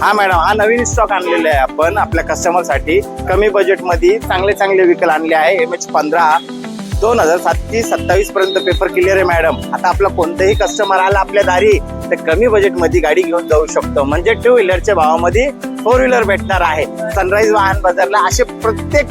हा मॅडम हा नवीन स्टॉक आणलेला आहे आपण आपल्या कस्टमरसाठी. कमी बजेटमध्ये चांगले चांगले व्हिकल आणले आहे. एम एच पंधरा दोन हजार सातशे सत्तावीस पर्यंत पेपर क्लिअर आहे मॅडम आता आपला कोणताही कस्टमर आला आपल्या दारी तर कमी बजेटमध्ये गाडी घेऊन जाऊ शकतो. म्हणजे टू व्हीलरच्या भावामध्ये फोर व्हीलर भेटणार आहे. सनराईज वाहन बाजारला असे प्रत्येक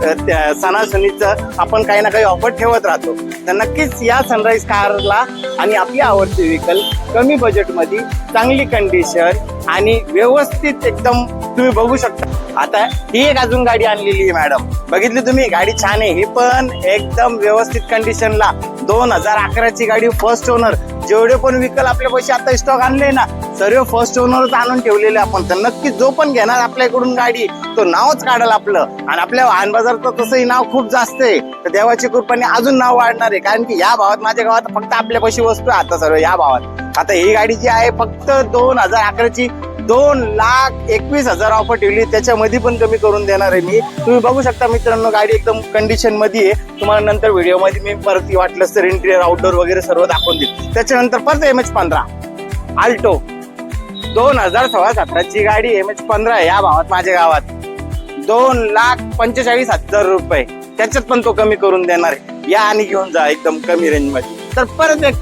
त्या सणासणीचं आपण काही ना काही ऑफर ठेवत राहतो. तर नक्कीच या सनराईज कारला आणि आपली आवडती व्हेकल कमी बजेटमध्ये चांगली कंडिशन आणि व्यवस्थित एकदम तुम्ही बघू शकता. आता ही एक अजून गाडी आणलेली आहे मॅडम बघितली तुम्ही? गाडी छान आहे. ही पण एकदम व्यवस्थित कंडिशनला दोन हजार अकराची गाडी फर्स्ट ओनर जेवढे पण व्हीकल आपल्या पैसे आता स्टॉक आणले ना सर्व फर्स्ट ओनरच आणून ठेवलेले आपण. तर नक्की जो पण घेणार आपल्याकडून गाडी तो नावच काढल आपलं. आणि आपल्या वाहन बाजारचं तसंही नाव खूप जास्त आहे. तर देवाची कृपाने अजून नाव वाढणार आहे. कारण की या भावात माझ्या गावात फक्त आपल्या वस्तू आहे आता सर्व या भावात. आता ही गाडी जी आहे फक्त दोन हजार अकराची दोन लाख एकवीस हजार ऑफर ठेवली. त्याच्यामध्ये पण कमी करून देणार आहे मी. तुम्ही बघू शकता मित्रांनो गाडी एकदम कंडिशनमध्ये आहे. तुम्हाला नंतर व्हिडिओमध्ये मी परत वाटलं तर इंटिरियर आउटडोर वगैरे सर्व दाखवून देईल. त्याच्यानंतर परत एम एच पंधरा. आल्टो दोन हजार सोळा सतराची गाडी एम म्हणजे एच पंधरा या भावात माझ्या गावात. दोन लाख पंचेचाळीस हजार रुपये. त्याच्यात पण तो कमी करून देणार या आणि घेऊन जा एकदम कमी रेंजमध्ये. तर परत एक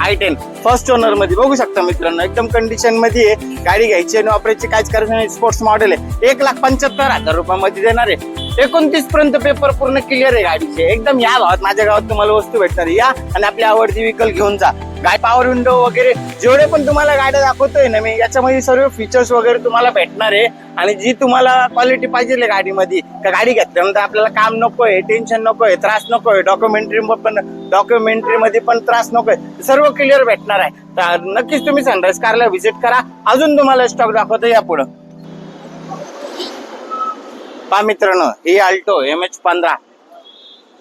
आय टेन फर्स्ट ओनरमध्ये. बघू शकता मित्रांनो एकदम कंडिशनमध्ये आहे. गाडी घ्यायची आणि वापरायची काहीच करायचं नाही. स्पोर्ट्स मॉडेल आहे. एक लाख पंच्याहत्तर हजार रुपयामध्ये देणार आहे. एकोणतीस पर्यंत पेपर पूर्ण क्लिअर आहे गाडीचे. एकदम या भावात माझ्या गावात तुम्हाला वस्तू भेटणार. या आणि आपली आवडती व्हेकल घेऊन जा. गाय पॉवर विंडो वगैरे जेवढे पण तुम्हाला गाड्या दाखवतोय ना मी याच्यामध्ये सर्व फीचर्स वगैरे तुम्हाला भेटणार आहे. आणि जी तुम्हाला क्वालिटी पाहिजे गाडीमध्ये का गाडी घेतल्यानंतर आपल्याला काम नकोय टेन्शन नकोय त्रास नकोय डॉक्युमेंटरी पण डॉक्युमेंटरी मध्ये पण त्रास नकोय सर्व क्लिअर भेटणार आहे. तर नक्कीच तुम्ही सनराईज कारला व्हिजिट करा. अजून तुम्हाला स्टॉक दाखवतो या पुढं. पा मित्रांनो ही आल्टो एम एच पंधरा.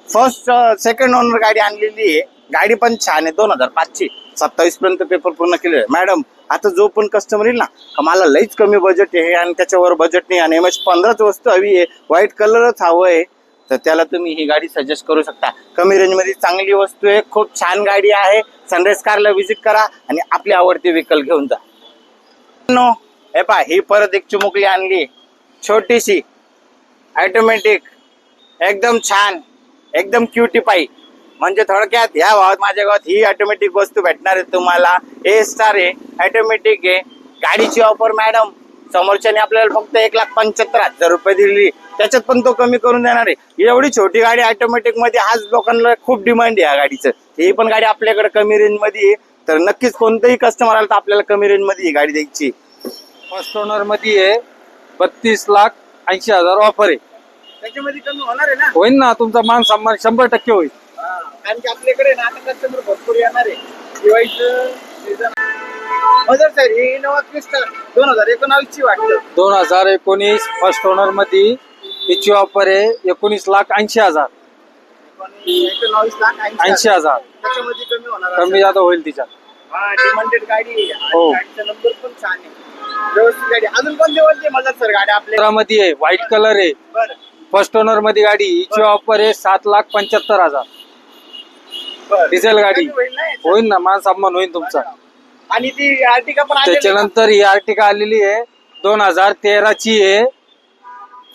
फर्स्ट सेकंड ओनर गाडी आणलेली आहे. गाडी पण छान आहे दोन हजार पाचशे सत्तावीस पर्यंत पेपर पूर्ण केले मॅडम आता जो पण कस्टमर येईल ना मला लईच कमी बजेट आहे आणि त्याच्यावर बजेट नाही आणि एम एच पंधराच वस्तू हवी आहे व्हाईट कलरच हवं आहे तर त्याला तुम्ही ही गाडी सजेस्ट करू शकता. कमी रेंजमध्ये चांगली वस्तू आहे खूप छान गाडी आहे. सनराईज कारला व्हिजिट करा आणि आपली आवडती व्हेकल घेऊन जा. नो हे पा ही परत एक चिमुकली आणली. छोटीशी ऑटोमॅटिक एकदम छान एकदम क्युटी पाई म्हणजे थोडक्यात ह्या भावात माझ्या गावात ही ऑटोमॅटिक वस्तू भेटणार आहे तुम्हाला. ए स्टार आहे. ऑटोमॅटिक आहे. गाडीची ऑफर मॅडम समोरच्याने आपल्याला फक्त एक लाख पंच्याहत्तर हजार रुपये दिली त्याच्यात पण तो कमी करून देणार आहे. एवढी छोटी गाडी ऑटोमॅटिकमध्ये आज लोकांना खूप डिमांड आहे या गाडीचं. ही पण गाडी आपल्याकडे कमी रेंजमध्ये आहे. तर नक्कीच कोणतंही कस्टमर आला तर आपल्याला कमी रेंजमध्ये ही गाडी द्यायची फर्स्ट ओनरमध्ये आहे बत्तीस लाख ऐंशी हजार ऑफर आहे. त्याच्यामध्ये कमी होणार आहे ना? होईल ना तुमचा मान सन्मान शंभर टक्के होईल. कारण की आपल्याकडे ना आता कस्टमर भरपूर येणार आहे. दिवाळीचं सीझन मदर सर ही इनोवा क्रिस्टा दोन हजार एकोणावीस ची वाटतं. दोन हजार एकोणीस फर्स्ट ओनरमध्ये तिची ऑफर आहे एकोणीस लाख ऐंशी हजार. एकोणावीस लाख ऐंशी हजार. त्याच्यामध्ये कमी होणार कमी जादा होईल तिच्यात. हा डिमांडेड गाडी आहे. आणि हो. गाडीचा नंबर पण छान आहे. व्यवस्थित गाडी. अजून मदर सर गाडी आपल्या मध्ये आहे व्हाईट कलर आहे. बरं. फर्स्ट ओनरमध्ये गाडी हिची ऑफर आहे सात लाख पंच्याहत्तर हजार. डिझेल गाडी. होईल ना याच्यात? होईल ना मान सन्मान होईल तुमचा. आणि ती आर्टिका पण आलेली आहे का? त्याच्यानंतर ही आर्टिका आलेली आहे. दोन हजार तेराची आहे.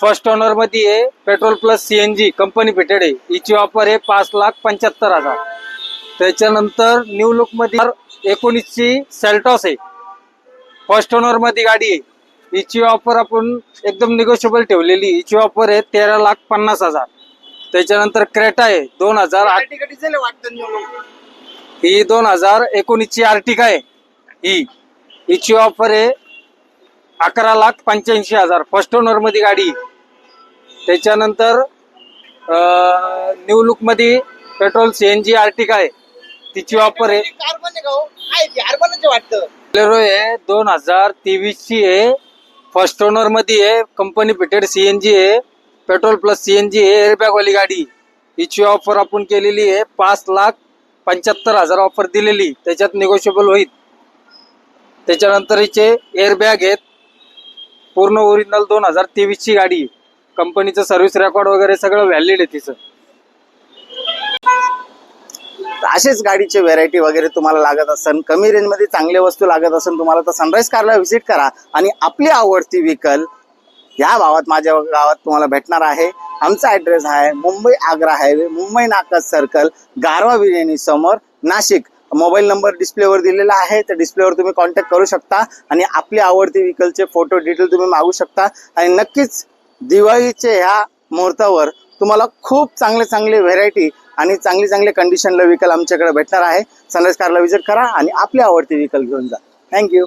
फर्स्ट ओनरमध्ये आहे. Petrol plus CNG company fitted आहे. हिची ऑफर आहे पाच लाख पंच्याहत्तर हजार. त्याच्यानंतर न्यू लुकमध्ये एकोणीसची सेल्टॉस आहे. फर्स्ट ओनरमध्ये गाडी आहे. हिची ऑफर आपण एकदम निगोशिएबल ठेवलेली. हिची ऑफर आहे तेरा लाख पन्नास हजार. त्याच्यानंतर क्रेटा आहे दोन हजार आठ. ही दोन हजार एकोणीसची आर्टिका आहे. ही. हिची ऑफर आहे अकरा लाख पंच्याऐंशी हजार. फर्स्ट ओनरमध्ये गाडी. त्याच्यानंतर न्यू लुकमध्ये पेट्रोल सीएनजी आर्टिका आहे. तिची ऑफर आहे. हो? आहे वाटतं. आहे. दोन हजार तेवीस ची आहे. फर्स्ट ओनरमध्ये आहे. कंपनी फिटेड सीएनजी आहे. पेट्रोल प्लस सीएनजी जी एअरबॅग वाली गाडी. हिची ऑफर आपण केलेली आहे. पाच लाख पंच्याहत्तर हजार ऑफर दिलेली. त्याच्यात निगोशिएबल होईल. त्याच्यानंतर हिचे एअरबॅग आहेत. पूर्ण ओरिजिनल दोन हजार तेवीसची गाडी कंपनीचं सर्व्हिस रेकॉर्ड वगैरे सगळं व्हॅलिड आहे तिचं. असेच गाडीचे व्हेरायटी वगैरे तुम्हाला लागत असेल कमी रेंजमध्ये चांगल्या वस्तू लागत असेल तुम्हाला तर सनराईज कारला व्हिजिट करा. आणि आपली आवडती व्हेकल ह्या भावात माझ्या गावात तुम्हाला भेटणार आहे. आमचा ॲड्रेस आहे मुंबई आग्रा हायवे मुंबई नाकद सर्कल गारवा बिर्याणी समोर नाशिक. मोबाईल नंबर डिस्प्लेवर दिलेला आहे. तर डिस्प्लेवर तुम्ही कॉन्टॅक्ट करू शकता आणि आपली आवडती व्हीकलचे फोटो डिटेल तुम्ही मागू शकता. आणि नक्कीच दिवाळीचे ह्या मुहूर्तावर तुम्हाला खूप चांगले चांगले व्हेरायटी आणि चांगली चांगले कंडिशनला व्हीकल आमच्याकडे भेटणार आहे. सनराईज कारला विजिट करा आणि आपली आवडती व्हीकल घेऊन जा. थँक्यू